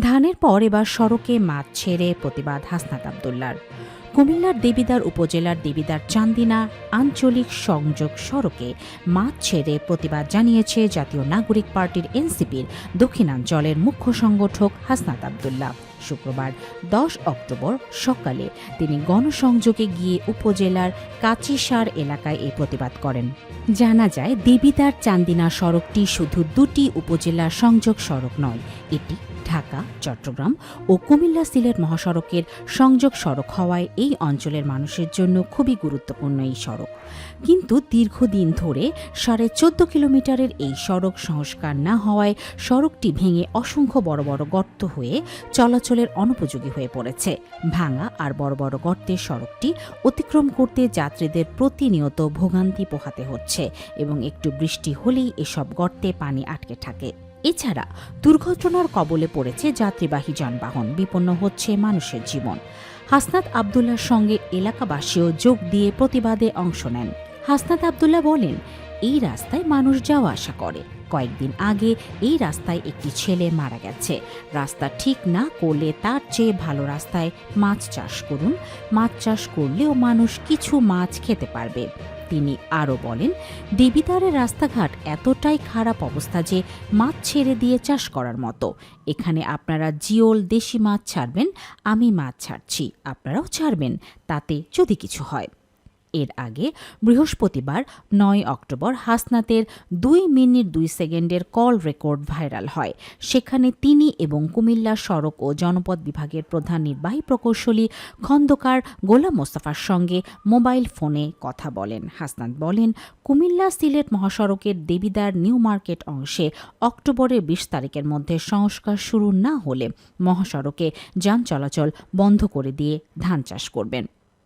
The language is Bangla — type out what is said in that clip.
ধানের পর এবার সড়কে মাছ ছেড়ে প্রতিবাদ হাসনাত আবদুল্লার। কুমিল্লার দেবিদার উপজেলার দেবিদার চান্দিনা আঞ্চলিক সংযোগ সড়কে মাছ ছেড়ে প্রতিবাদ জানিয়েছে জাতীয় নাগরিক পার্টির এনসিপির দক্ষিণাঞ্চলের মুখ্য সংগঠক হাসনাত আবদুল্লাহ। শুক্রবার দশ অক্টোবর সকালে তিনি গণসংযোগে গিয়ে উপজেলার কাচিসার এলাকায় এই প্রতিবাদ করেন। জানা যায়, দেবিদার চান্দিনা সড়কটি শুধু দুটি উপজেলার সংযোগ সড়ক নয়, এটি ঢাকা, চট্টগ্রাম ও কুমিল্লা সিলেট মহাসড়কের সংযোগ সড়ক হওয়ায় এই অঞ্চলের মানুষের জন্য খুবই গুরুত্বপূর্ণ এই সড়ক। কিন্তু দীর্ঘদিন ধরে সাড়ে চোদ্দ কিলোমিটারের এই সড়ক সংস্কার না হওয়ায় সড়কটি ভেঙে অসংখ্য বড় বড় গর্ত হয়ে চলাচলের অনুপযোগী হয়ে পড়েছে। ভাঙা আর বড় বড় গর্তের সড়কটি অতিক্রম করতে যাত্রীদের প্রতিনিয়ত ভোগান্তি পোহাতে হচ্ছে এবং একটু বৃষ্টি হলেই এসব গর্তে পানি আটকে থাকে। এছাড়া দুর্ঘটনার কবলে পড়েছে যাত্রীবাহী যানবাহন, বিপন্ন হচ্ছে মানুষের জীবন। হাসনাত আবদুল্লার সঙ্গে এলাকাবাসীও যোগ দিয়ে প্রতিবাদে অংশ নেন। হাসনাত আবদুল্লাহ বলেন, এই রাস্তায় মানুষ যাওয়া আসা করে। কয়েকদিন আগে এই রাস্তায় একটি ছেলে মারা গেছে। রাস্তা ঠিক না করলে তার চেয়ে ভালো রাস্তায় মাছ চাষ করুন। মাছ চাষ করলেও মানুষ কিছু মাছ খেতে পারবে। তিনি আরও বলেন দেবিদারের রাস্তাঘাট এতটাই খারাপ অবস্থা যে মাছ ছেড়ে দিয়ে চাষ করার মতো। এখানে আপনারা জিওল দেশি মাছ ছাড়বেন, আমি মাছ ছাড়ছি, আপনারাও ছাড়বেন, তাতে যদি কিছু হয়। এর আগে বৃহস্পতিবার নয় অক্টোবর হাসনাতের দুই মিনিট দুই সেকেন্ডের কল রেকর্ড ভাইরাল হয়। সেখানে তিনি এবং কুমিল্লা সড়ক ও জনপদ বিভাগের প্রধান নির্বাহী প্রকৌশলী খন্দকার গোলাম মোস্তফার সঙ্গে মোবাইল ফোনে কথা বলেন। হাসনাত বলেন, কুমিল্লা সিলেট মহাসড়কের দেবিদার নিউ মার্কেট অংশে অক্টোবরের বিশ তারিখের মধ্যে সংস্কার শুরু না হলে মহাসড়কে যান চলাচল বন্ধ করে দিয়ে ধান চাষ করবেন।